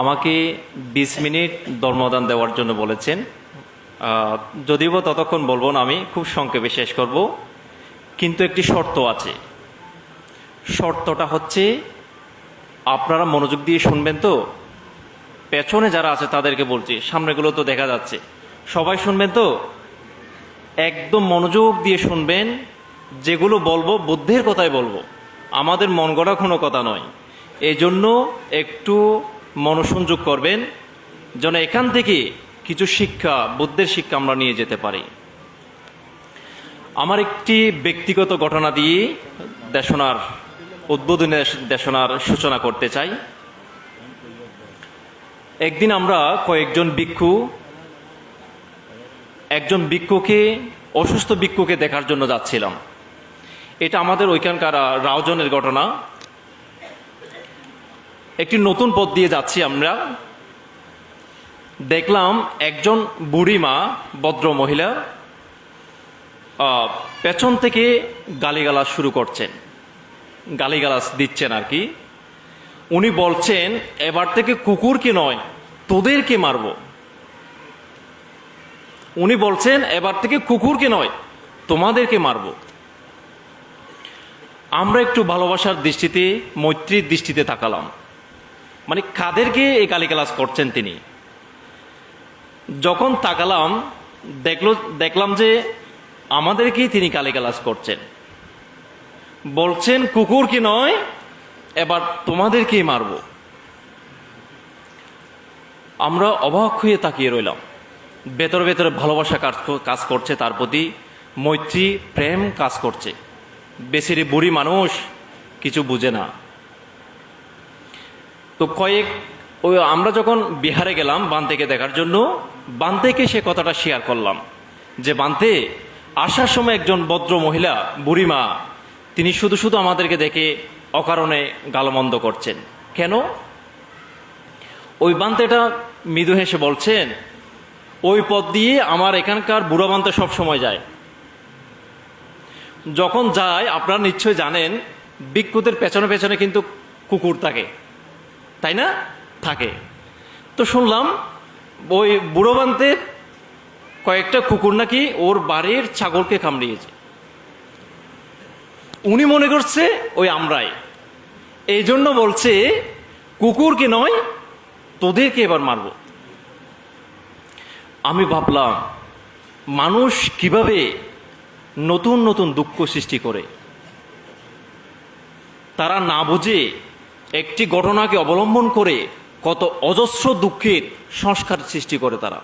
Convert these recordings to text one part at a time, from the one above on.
আমাকে বিশ মিনিট ধর্মদান দেওয়ার জন্য বলেছেন। যদিও ততক্ষণ বলব না আমি, খুব সংক্ষেপে শেষ করব। কিন্তু একটি শর্ত আছে। শর্তটা হচ্ছে, আপনারা মনোযোগ দিয়ে শুনবেন তো? পেছনে যারা আছে তাদেরকে বলছি, সামনেগুলো তো দেখা যাচ্ছে। সবাই শুনবেন তো? একদম মনোযোগ দিয়ে শুনবেন, যেগুলো বলব বুদ্ধের কথাই বলব। আমাদের মন গড়া কোনো কথা নয়। এই জন্য একটু মনোসংযোগ করবেন যেন এখান থেকে কিছু শিক্ষা, বুদ্ধের শিক্ষা আমরা নিয়ে যেতে পারি। আমার একটি ব্যক্তিগত ঘটনা দিয়ে দেশনার উদ্বোধনী দেশনার সূচনা করতে চাই। একদিন আমরা কয়েকজন ভিক্ষু, একজন ভিক্ষুকে, অসুস্থ ভিক্ষুকে দেখার জন্য যাচ্ছিলাম। এটা আমাদের ওইখানকার রাওজনের ঘটনা। একটি নতুন পথ দিয়ে যাচ্ছি আমরা। দেখলাম একজন বুড়ি মা ভদ্র মহিলা পেছন থেকে গালিগালাজ শুরু করছেন। গালিগালাজ দিচ্ছেন আর কি। উনি বলছেন, এবার থেকে কুকুরকে নয় তোদেরকে মারবো? উনি বলছেন, এবার থেকে কুকুরকে নয় তোমাদেরকে মারবো? আমরা একটু ভালোবাসার দৃষ্টিতে, মৈত্রীর দৃষ্টিতে তাকালাম। মানে কাদেরকে এই গালিগালাজ করছেন তিনি? যখন তাকালাম, দেখল, দেখলাম যে আমাদেরকেই তিনি গালিগালাজ করছেন। বলছেন, কুকুর কি নয়, এবার তোমাদেরকেই মারব। আমরা অবাক হয়ে তাকিয়ে রইলাম। ভেতরে ভেতরে ভালোবাসা কাজ কাজ করছে, তার প্রতি মৈত্রী প্রেম কাজ করছে। বেশিরে বুড়ি মানুষ কিছু বুঝে না। তো কয়েক ওই আমরা যখন বিহারে গেলাম বান্তেকে দেখার জন্য, বান্তেকে সে কথাটা শেয়ার করলাম, যে বান্তে, আসার সময় একজন ভদ্র মহিলা, বুড়িমা, তিনি শুধু শুধু আমাদেরকে দেখে অকারণে গালমন্দ করছেন। কেন? ওই বান্তেটা মৃদু হেসে বলছেন, ওই পথ দিয়ে আমার এখানকার বুড়ো বান্তে সব সময় যায়। যখন যায়, আপনারা নিশ্চয় জানেন বিক্ষুদের পেছনে পেছনে কিন্তু কুকুর থাকে। তাই না? থাকে। তো শুনলাম, ওই বুড়ো বান্তের কয়েকটা কুকুর নাকি ওর বাড়ির ছাগলকে কামড়িয়েছে। উনি মনে করছে ওই আমরাই। এই জন্য বলছে, কুকুরকে নয়, তোদেরকে এবার মারব। আমি ভাবলাম, মানুষ কীভাবে নতুন নতুন দুঃখ সৃষ্টি করে? তারা না বুঝে একটি ঘটনাকে অবলম্বন করে কত অজস্র দুঃখের সংস্কার সৃষ্টি করে তারা।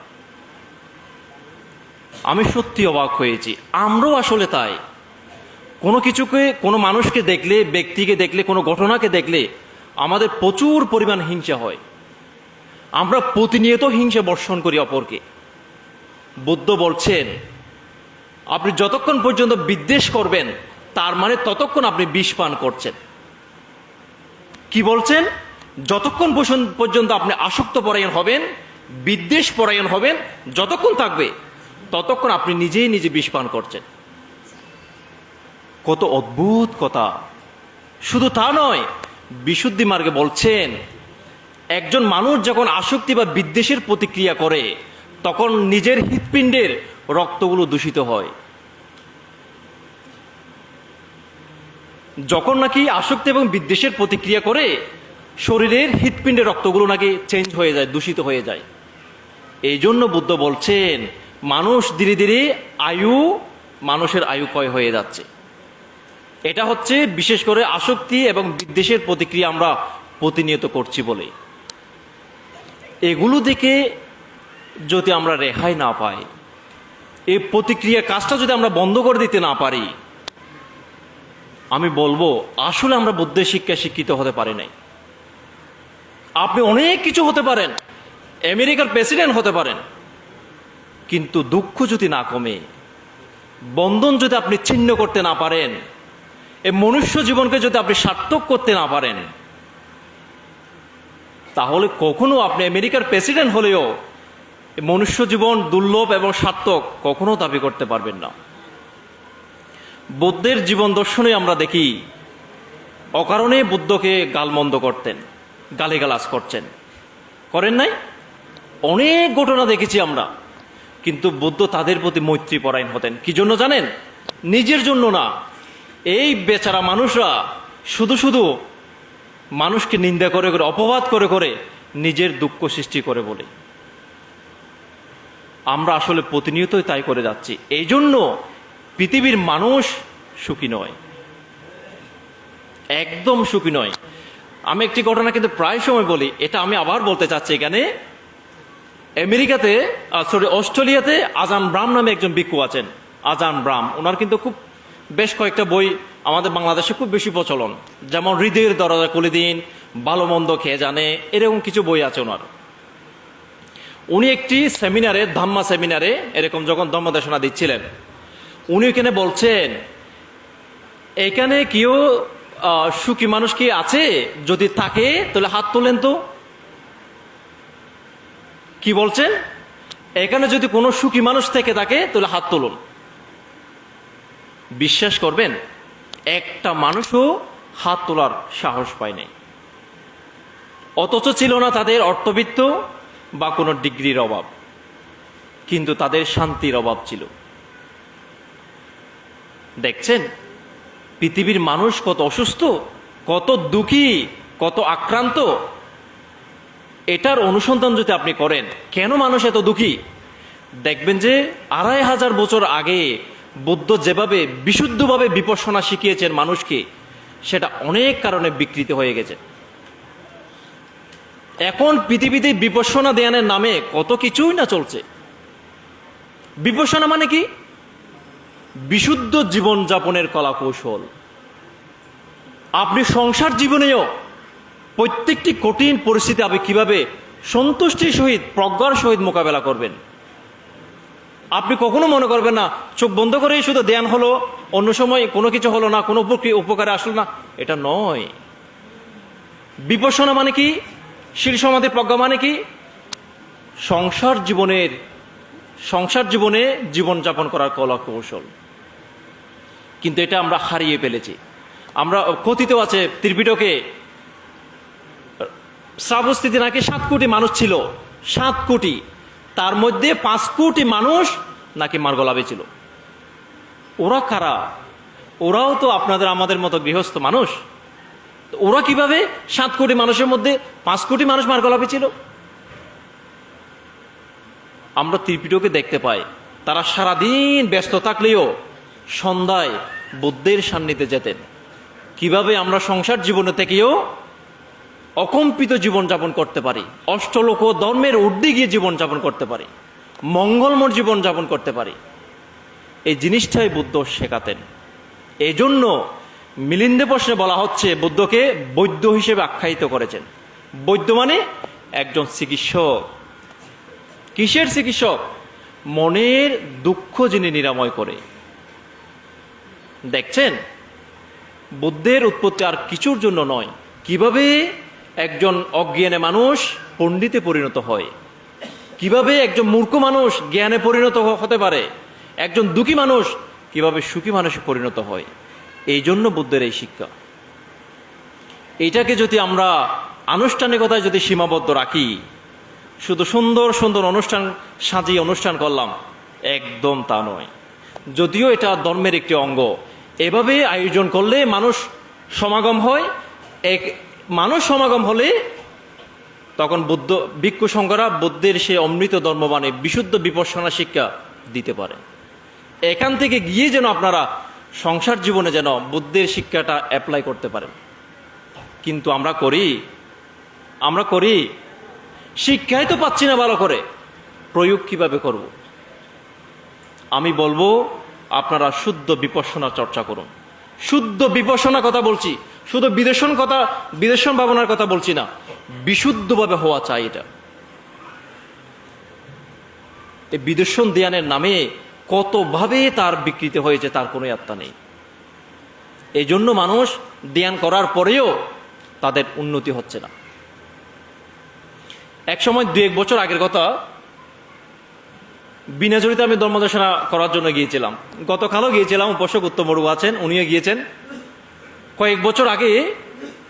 আমি সত্যি অবাক হয়েছি। আমরাও আসলে তাই। কোনো কিছুকে, কোনো মানুষকে দেখলে, ব্যক্তিকে দেখলে, কোনো ঘটনাকে দেখলে আমাদের প্রচুর পরিমাণ হিংসা হয়। আমরা প্রতিনিয়ত হিংসা বর্ষণ করি অপরকে। বুদ্ধ বলছেন, আপনি যতক্ষণ পর্যন্ত বিদ্বেষ করবেন, তার মানে ততক্ষণ আপনি বিষ পান করছেন। কি বলছেন? যতক্ষণ পর্যন্ত- আপনি আসক্ত পরায়ণ হবেন, বিদ্বেষ পরায়ণ হবেন, যতক্ষণ থাকবে, ততক্ষণ আপনি নিজেই নিজে বিষ পান করছেন। কত অদ্ভুত কথা। শুধু তা নয়, বিশুদ্ধি মার্গে বলছেন, একজন মানুষ যখন আসক্তি বা বিদ্বেষের প্রতিক্রিয়া করে, তখন নিজের হৃৎপিণ্ডের রক্তগুলো দূষিত হয়। যখন নাকি আসক্তি এবং বিদ্বেষের প্রতিক্রিয়া করে, শরীরের হৃৎপিণ্ডের রক্তগুলো নাকি চেঞ্জ হয়ে যায়, দূষিত হয়ে যায়। এই জন্য বুদ্ধ বলছেন, মানুষ ধীরে ধীরে আয়ু, মানুষের আয়ু ক্ষয় হয়ে যাচ্ছে। এটা হচ্ছে বিশেষ করে আসক্তি এবং বিদ্বেষের প্রতিক্রিয়া আমরা প্রতিনিয়ত করছি বলে। এগুলো থেকে যদি আমরা রেহাই না পাই, এই প্রতিক্রিয়া কাজটা যদি আমরা বন্ধ করে দিতে না পারি আমি বলব, আসলে আমরা বুদ্ধের শিক্ষায় শিক্ষিত হতে পারি নাই। আপনি অনেক কিছু হতে পারেন, আমেরিকার প্রেসিডেন্ট হতে পারেন, কিন্তু দুঃখ যদি না কমে, বন্ধন যদি আপনি ছিন্ন করতে না পারেন এই মনুষ্য জীবনকে যদি আপনি সার্থক করতে না পারেন, তাহলে কখনো আপনি আমেরিকার প্রেসিডেন্ট হলেও মনুষ্য জীবন দুর্লভ এবং সার্থক কখনো দাবি করতে পারবেন না। বুদ্ধের জীবন দর্শনে আমরা দেখি, অকারণে বুদ্ধকে গালমন্দ করতেন, গালিগালাজ করছেন। করেন নাই? অনেক ঘটনা দেখেছি আমরা, কিন্তু বুদ্ধ তাদের প্রতি মৈত্রী পরায়ণ হতেন। কি জন্য জানেন? নিজের জন্য না। এই বেচারা মানুষরা শুধু শুধু মানুষকে নিন্দা করে করে, অপবাদ করে করে নিজের দুঃখ সৃষ্টি করে বলে। আমরা আসলে প্রতিনিয়তই তাই করে যাচ্ছি। এই জন্য পৃথিবীর মানুষ সুখী নয়। একদম সুখী নয়। আমি একটি ঘটনা কিন্তু প্রায় সময় বলি, এটা আমি আবার বলতে চাচ্ছি এখানে। আমেরিকাতে সরি অস্ট্রেলিয়াতে আজান ব্রাম নামে একজন ভিক্ষু আছেন, আজান ব্রাম ওনার কিন্তু খুব বেশ কয়েকটা বই আমাদের বাংলাদেশে খুব বেশি প্রচলন। যেমন হৃদয়ের দরজা খুলে দিন, ভালো মন্দ খেয়ে জানে, এরকম কিছু বই আছে ওনার। উনি একটি সেমিনারে, ধাম্মা সেমিনারে, এরকম যখন ধর্মদেশনা দিচ্ছিলেন উনি এখানে বলছেন, এখানে কেউ সুখী মানুষ কি আছে? যদি থাকে, তাহলে হাত তোলেন তো। কি বলছেন? এখানে যদি কোনো সুখী মানুষ থেকে থাকে, তাহলে হাত তুলুন। বিশ্বাস করবেন, একটা মানুষও হাত তোলার সাহস পায় নাই। অথচ ছিল না তাদের অর্থবিত্ত বা কোনো ডিগ্রির অভাব, কিন্তু তাদের শান্তির অভাব ছিল। দেখছেন? পৃথিবীর মানুষ কত অসুস্থ, কত দুঃখী, কত আক্রান্ত। এটার অনুসন্ধান যদি আপনি করেন, কেন মানুষ এত দুঃখী? দেখবেন যে আড়াই হাজার বছর আগে বৌদ্ধ যেভাবে বিশুদ্ধভাবে বিপর্ষণা শিখিয়েছেন মানুষকে, সেটা অনেক কারণে বিকৃত হয়ে গেছে। এখন পৃথিবীতে বিপর্ষণা দেয়ানের নামে কত কিছুই না চলছে। বিপর্ষণা মানে কি? বিশুদ্ধ জীবন যাপনের কলা কৌশল আপনি সংসার জীবনেও প্রত্যেকটি কঠিন পরিস্থিতি আপনি কীভাবে সন্তুষ্টির সহিত, প্রজ্ঞার সহিত মোকাবেলা করবেন? আপনি কখনো মনে করবেন না, চোখ বন্ধ করেই শুধু ধ্যান হলো, অন্য সময় কোনো কিছু হলো না, কোনো উপকারে আসলো না। এটা নয়। বিপর্ষণা মানে কি? শিল সমাধি প্রজ্ঞা মানে কি? সংসার জীবনের, সংসার জীবনে জীবনযাপন করার কলা কৌশল কিন্তু এটা আমরা হারিয়ে ফেলেছি। আমরা কথিত আছে ত্রিপিটকে শ্রাবস্থিতি নাকি সাত কোটি মানুষ ছিল, সাত কোটি। তার মধ্যে পাঁচ কোটি মানুষ নাকি মার্গলাভে ছিল। ওরা কারা? ওরাও তো আপনাদের আমাদের মতো গৃহস্থ মানুষ। ওরা কীভাবে সাত কোটি মানুষের মধ্যে পাঁচ কোটি মানুষ মার্গলাভে ছিল? আমরা ত্রিপিটকে দেখতে পাই। তারা সারাদিন ব্যস্ত থাকলেও সন্ধ্যায় বুদ্ধের সান্নিধ্যে যেতেন। কীভাবে আমরা সংসার জীবনে থেকেও অকম্পিত জীবন জীবনযাপন করতে পারি, অষ্টলোক ধর্মের ঊর্ধ্বে গিয়ে জীবনযাপন করতে পারি, মঙ্গলময় জীবনযাপন করতে পারি, এই জিনিসটাই বুদ্ধ শেখাতেন। এই জন্য মিলিন্দে প্রশ্নে বলা হচ্ছে, বুদ্ধকে বৈদ্য হিসেবে আখ্যায়িত করেছেন। বৈদ্য মানে একজন চিকিৎসক। কিসের চিকিৎসক? মনের দুঃখ যিনি নিরাময় করে। দেখছেন? বুদ্ধের উৎপত্তি আর কিছুর জন্য নয়। কীভাবে একজন অজ্ঞানে মানুষ পণ্ডিতে পরিণত হয়? কীভাবে একজন মূর্খ মানুষ জ্ঞানে পরিণত হতে পারে? একজন দুঃখী মানুষ কীভাবে সুখী মানুষে পরিণত হয়? এই জন্য বুদ্ধের এই শিক্ষা। এটাকে যদি আমরা আনুষ্ঠানিকতায় যদি সীমাবদ্ধ রাখি, শুধু সুন্দর সুন্দর অনুষ্ঠান সাজিয়ে অনুষ্ঠান করলাম, একদম তা নয়। যদিও এটা ধর্মের একটি অঙ্গ এভাবে আয়োজন করলে মানুষ সমাগম হয়। এক মানুষ সমাগম হলে তখন বুদ্ধ ভিক্ষু সংঘরা বুদ্ধের সে অমৃত ধর্মবাণে, বিশুদ্ধ বিপর্ষণা শিক্ষা দিতে পারে। এখান থেকে গিয়ে যেন আপনারা সংসার জীবনে যেন বুদ্ধের শিক্ষাটা অ্যাপ্লাই করতে পারেন। কিন্তু আমরা করি আমরা করি, শিক্ষাই তো পাচ্ছি না ভালো করে। প্রয়োগ কীভাবে করব? আমি বলব আপনারা শুদ্ধ বিপর্ষণা চর্চা করুন। শুদ্ধ বিপর্ষণা কথা বলছি, শুধু বিদেশন কথা, বিদেশন ভাবনার কথা বলছি না। বিশুদ্ধভাবে হওয়া চাই এটা। এই বিদেশন দেয়ানের নামে কতভাবে তার বিকৃতি হয়েছে তার কোনো আত্মা নেই। এই জন্য মানুষ দেয়ান করার পরেও তাদের উন্নতি হচ্ছে না। এক সময় দু এক বছর আগের কথা বিনাজড়িতে আমি ধর্মদেশনা করার জন্য গিয়েছিলাম। গতকালও গিয়েছিলাম, উপাসক উত্তম বড়ু আছেন, উনিও গিয়েছেন। কয়েক বছর আগে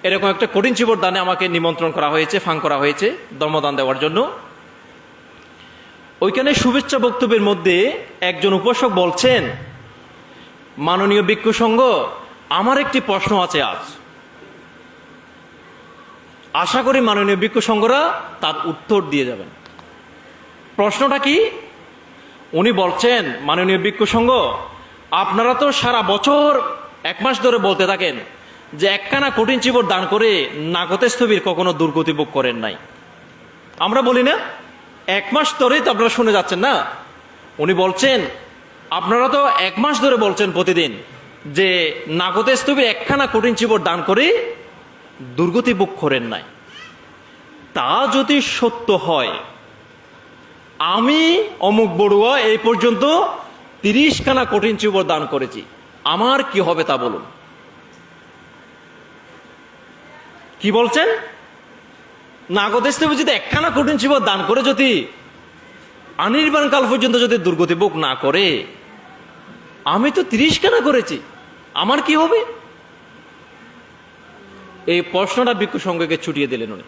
এরকম একটা কঠিন চিবর দানে আমাকে নিমন্ত্রণ করা হয়েছে ফাং করা হয়েছে ধর্মদান দেওয়ার জন্য। ওইখানে শুভেচ্ছা বক্তব্যের মধ্যে একজন উপাসক বলছেন, মাননীয় ভিক্ষু সংঘ, আমার একটি প্রশ্ন আছে আজ। আশা করি মাননীয় ভিক্ষু সংঘরা তার উত্তর দিয়ে যাবেন। প্রশ্নটা কি? উনি বলছেন, মাননীয় ভিক্ষু সংঘ আপনারা তো সারা বছর এক মাস ধরে বলতে থাকেন যে একখানা কঠিন চিবর দান করে নাগতে স্থবির কখনো দুর্গতি ভোগ করেন নাই। আমরা বলি না, এক মাস ধরেই তো আপনারা শুনে যাচ্ছেন না? উনি বলছেন, আপনারা তো এক মাস ধরে বলছেন প্রতিদিন যে নাগতে স্থবির একখানা কঠিন চিবর দান করে দুর্গতি ভোগ করেন নাই। তা যদি সত্য হয় আমি, অমুক বড়ুয়া, এই পর্যন্ত তিরিশ খানা কঠিন চিবর দান করেছি। আমার কি হবে তা বলুন। কি বলছেন? নাগদেশ থেকে যদি একখানা কঠিন চিবর দান করে যদি অনির্বাণ কাল পর্যন্ত যদি দুর্গতি ভোগ না করে, আমি তো তিরিশ খানা করেছি। আমার কি হবে? এই প্রশ্নটা ভিক্ষু সঙ্গকে ছুটিয়ে দিলেন উনি।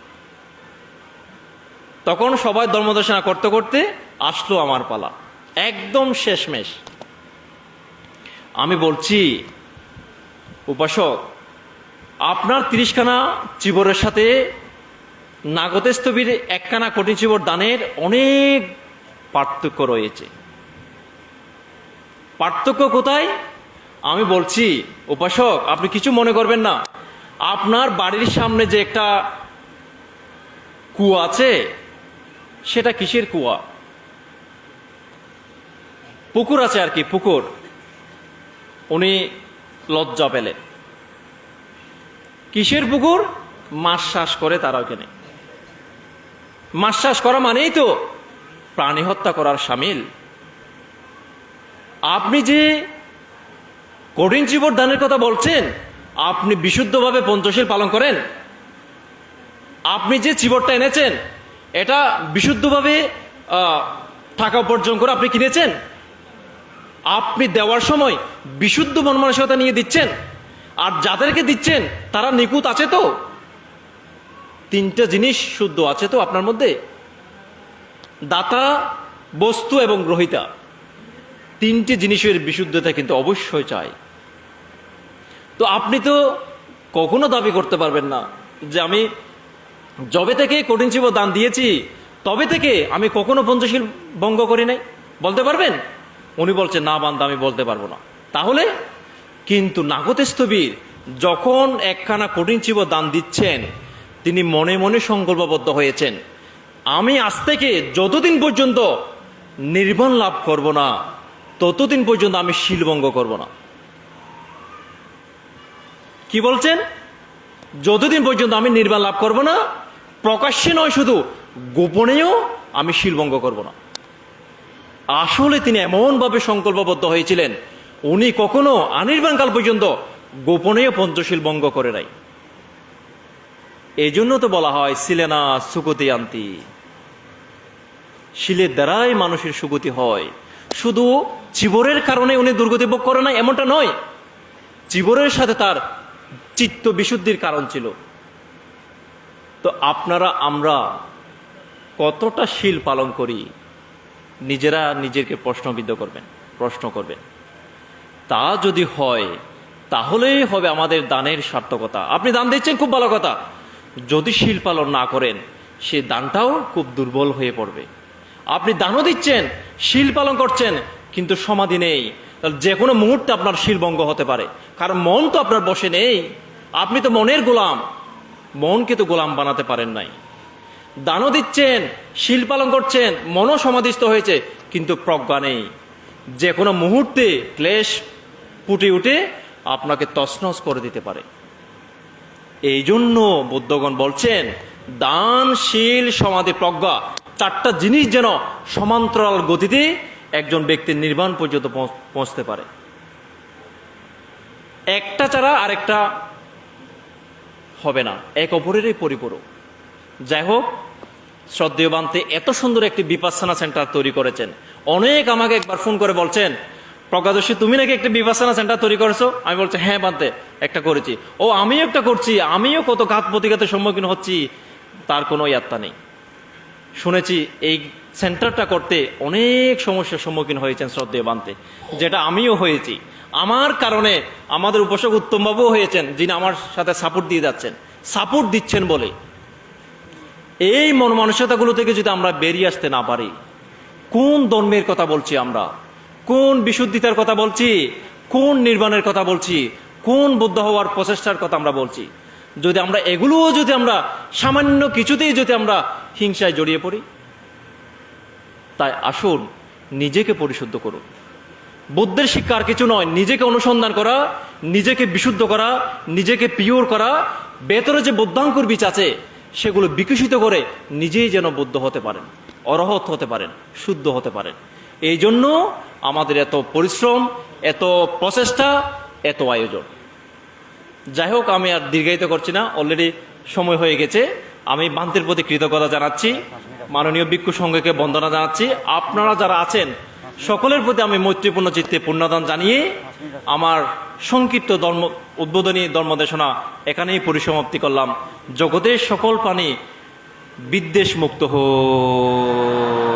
তখন সবাই ধর্মদর্শনা করতে করতে আসলো আমার পালা। একদম শেষমেশ। আমি বলছি, উপাসক, আপনার তিরিশখানা চিবরের সাথে নাগতেস্তবীর একখানা কঠিন চিবর দানের অনেক পার্থক্য রয়েছে। পার্থক্য কোথায়? আমি বলছি, উপাসক, আপনি কিছু মনে করবেন না। আপনার বাড়ির সামনে যে একটা কুয়া আছে সেটা কিসের কুয়া? পুকুর আছে আর কি, পুকুর। উনি লজ্জা পেলেন। কিসের পুকুর? মাছ চাষ করে তারা ওখানে। মাছ চাষ করা মানেই তো প্রাণী হত্যা করার সামিল। আপনি যে কঠিন জীবর দানের কথা বলছেন, আপনি বিশুদ্ধভাবে পঞ্চশীল পালন করেন। আপনি যে চিবরটা এনেছেন এটা বিশুদ্ধভাবে টাকা উপার্জন করে আপনি কিনেছেন? আপনি দেওয়ার সময় বিশুদ্ধ মন মানসিকতা নিয়ে দিচ্ছেন। আর যাদেরকে দিচ্ছেন, তারা নিখুঁত আছে তো? তিনটা জিনিস শুদ্ধ আছে তো আপনার মধ্যে? দাতা, বস্তু এবং গ্রহিতা। তিনটি জিনিসের বিশুদ্ধতা কিন্তু অবশ্যই চাই। তো আপনি তো কখনো দাবি করতে পারবেন না যে আমি যবে থেকে কঠিন শিব দান দিয়েছি, তবে থেকে আমি কখনো পঞ্চশীল ভঙ্গ করি নাই। বলতে পারবেন? উনি বলছেন না বান্দা, আমি বলতে পারব না। তাহলে কিন্তু নাগতেস্থবীর যখন একখানা কঠিন শিব দান দিচ্ছেন, তিনি মনে মনে সংকল্পবদ্ধ হয়েছেন, আমি আজ থেকে যতদিন পর্যন্ত নির্বাণ লাভ করব না, ততদিন পর্যন্ত আমি শিলভঙ্গ করব না। কি বলছেন? যতদিন পর্যন্ত আমি নির্বাণ লাভ করব না প্রকাশ্যে নয়, শুধু গোপনেও আমি শিলবঙ্গ করব না। আসলে তিনি এমনভাবে সংকল্পবদ্ধ হয়েছিলেন, উনি কখনো অনির্বাণ কাল পর্যন্ত গোপনেও পঞ্চশীল ভঙ্গ করে নাই। এই জন্য তো বলা হয় সিলেনা সুগতি আন্তি। শিলের দ্বারাই মানুষের সুগতি হয়। শুধু চিবরের কারণে উনি দুর্গতি ভোগ করে না এমনটা নয়। চিবরের সাথে তার চিত্ত বিশুদ্ধির কারণ ছিল। তো আপনারা, আমরা কতটা শিল পালন করি? নিজেরা নিজেকে প্রশ্নবিদ্ধ করবেন, প্রশ্ন করবেন। তা যদি হয়, তাহলেই হবে আমাদের দানের সার্থকতা। আপনি দান দিচ্ছেন, খুব ভালো কথা। যদি শিল পালন না করেন, সে দানটাও খুব দুর্বল হয়ে পড়বে। আপনি দানও দিচ্ছেন, শিল পালন করছেন, কিন্তু সমাধি নেই। তাহলে যে কোনো মুহূর্তে আপনার শিলভঙ্গ হতে পারে। কারণ মন তো আপনার বসে নেই। আপনি তো মনের গোলাম। মনকে তো গোলাম বানাতে পারেন নাই। দানও দিচ্ছেন, শিল পালন করছেন, মনও সমাধিস্থ হয়েছে, কিন্তু প্রজ্ঞা নেই। যে কোনো মুহূর্তে ক্লেশ ফুটে উঠে আপনাকে তছনছ করে দিতে পারে। এই জন্য বুদ্ধগণ বলছেন, দান, শীল, সমাধি, প্রজ্ঞা চারটা জিনিস যেন সমান্তরাল গতিতে একজন ব্যক্তির নির্বাণ পর্যন্ত পৌঁছ- পৌঁছতে পারে। একটা ছাড়া আরেকটা হবে না, এক অপরেরই পরিপূরক। যাই হোক শ্রদ্ধেয় বান্তে এত সুন্দর একটি বিপাসনা সেন্টার তৈরি করেছেন। অনেক আমাকে একবার ফোন করে বলছেন, প্রজ্ঞাদর্শী, তুমি নাকি একটা বিপাসনা সেন্টার তৈরি করেছ? আমি বলছি হ্যাঁ বানতে, একটা করেছি। ও, আমিও একটা করছি, আমিও কত ঘাত প্রতিঘাতের সম্মুখীন হচ্ছি, তার কোনো ইয়াত্তা নেই। শুনেছি, এই সেন্টারটা করতে অনেক সমস্যার সম্মুখীন হয়েছেন শ্রদ্ধেয় বানতে যেটা আমিও হয়েছি। আমার কারণে আমাদের উপাসক উত্তমবাবুও হয়েছেন, যিনি আমার সাথে সাপোর্ট দিয়ে যাচ্ছেন। সাপোর্ট দিচ্ছেন বলে। এই মন মানসিকতাগুলো থেকে যদি আমরা বেরিয়ে আসতে না পারি, কোন ধর্মের কথা বলছি আমরা? কোন বিশুদ্ধিতার কথা বলছি? কোন নির্বাণের কথা বলছি? কোন বুদ্ধ হওয়ার প্রচেষ্টার কথা আমরা বলছি? যদি আমরা এগুলোও যদি আমরা সামান্য কিছুতেই যদি আমরা হিংসায় জড়িয়ে পড়ি, তাই আসুন নিজেকে পরিশুদ্ধ করুন। বুদ্ধের শিক্ষা আর কিছু নয়। নিজেকে অনুসন্ধান করা, নিজেকে বিশুদ্ধ করা, নিজেকে পিওর করা, ভেতরে যে বুদ্ধাঙ্কুর বীজ আছে, সেগুলো বিকশিত করে নিজেই যেন বুদ্ধ হতে পারেন, অরহত হতে পারেন, শুদ্ধ হতে পারেন। এই জন্য আমাদের এত পরিশ্রম, এত প্রচেষ্টা, এত আয়োজন। যাই হোক, আমি আর দীর্ঘায়িত করছি না। অলরেডি সময় হয়ে গেছে। আমি বান্তের প্রতি কৃতজ্ঞতা জানাচ্ছি। মাননীয় ভিক্ষু সংঘকে বন্দনা জানাচ্ছি। আপনারা যারা আছেন সকলের প্রতি আমি মৈত্রীপূর্ণ চিত্তে পূর্ণদান জানিয়ে আমার সংক্ষিপ্ত ধর্ম, উদ্বোধনী ধর্মদেশনা এখানেই পরিসমাপ্তি করলাম। জগতের সকল প্রাণী বিদ্বেষ মুক্ত হোক